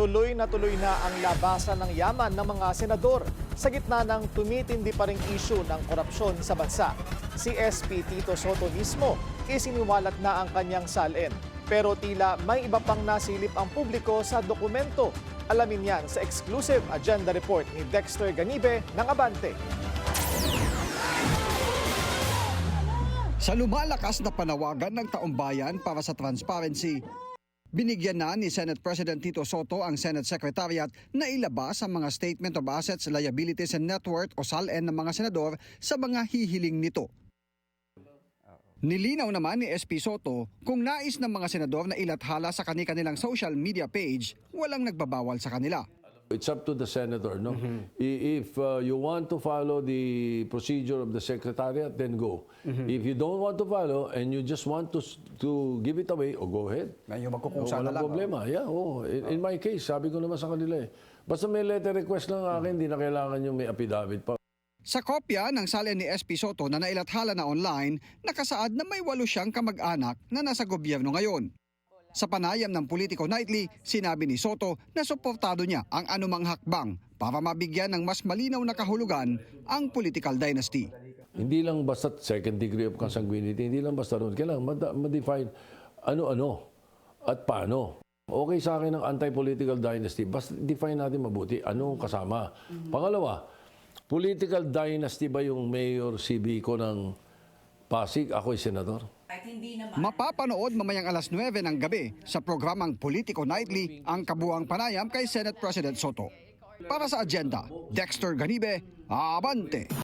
Tuloy na tuloy na ang labasan ng yaman ng mga senador sa gitna ng tumitindi pa ring issue ng korupsyon sa bansa. Si SP Tito Soto mismo isiniwalat na ang kanyang salin. Pero tila may iba pang nasilip ang publiko sa dokumento. Alamin yan sa exclusive agenda report ni Dexter Ganibe ng Abante. Sa lumalakas na panawagan ng taumbayan para sa transparency, binigyan na ni Senate President Tito Soto ang Senate Secretariat na ilabas ang mga Statement of Assets, Liabilities and Net Worth o SALN ng mga senador sa mga hihiling nito. Nilinaw naman ni SP Soto kung nais ng mga senador na ilathala sa kani-kanilang social media page, walang nagbabawal sa kanila. It's up to the senator, no? I- If uh, you want to follow the procedure of the secretariat, then go. If you don't want to follow and you just want to to give it away, oh, go ahead. Ngayon Oh, magkukusa na walang lang. problema. Yeah, oh. In, in my case, sabi ko naman sa kanila eh. Basta may letter request lang akin, hindi na kailangan yung may affidavit pa. Sa kopya ng salin ni SP Soto na nailathala na online, nakasaad na may walo siyang kamag-anak na nasa gobyerno ngayon. Sa panayam ng Politico Nightly, sinabi ni Soto na suportado niya ang anumang hakbang para mabigyan ng mas malinaw na kahulugan ang political dynasty. Hindi lang basta second degree of consanguinity, hindi lang basta ron. Kailangan mad- ma-define ano-ano at paano. Okay sa akin ang anti-political dynasty, basta define natin mabuti anong kasama. Pangalawa, political dynasty ba yung mayor CB ko ng Pasig, ako'y senador? Mapapanood mamayang alas 9 ng gabi sa programang Politico Nightly ang kabuang panayam kay Senate President Soto. Para sa agenda, Dexter Ganibe, Abante.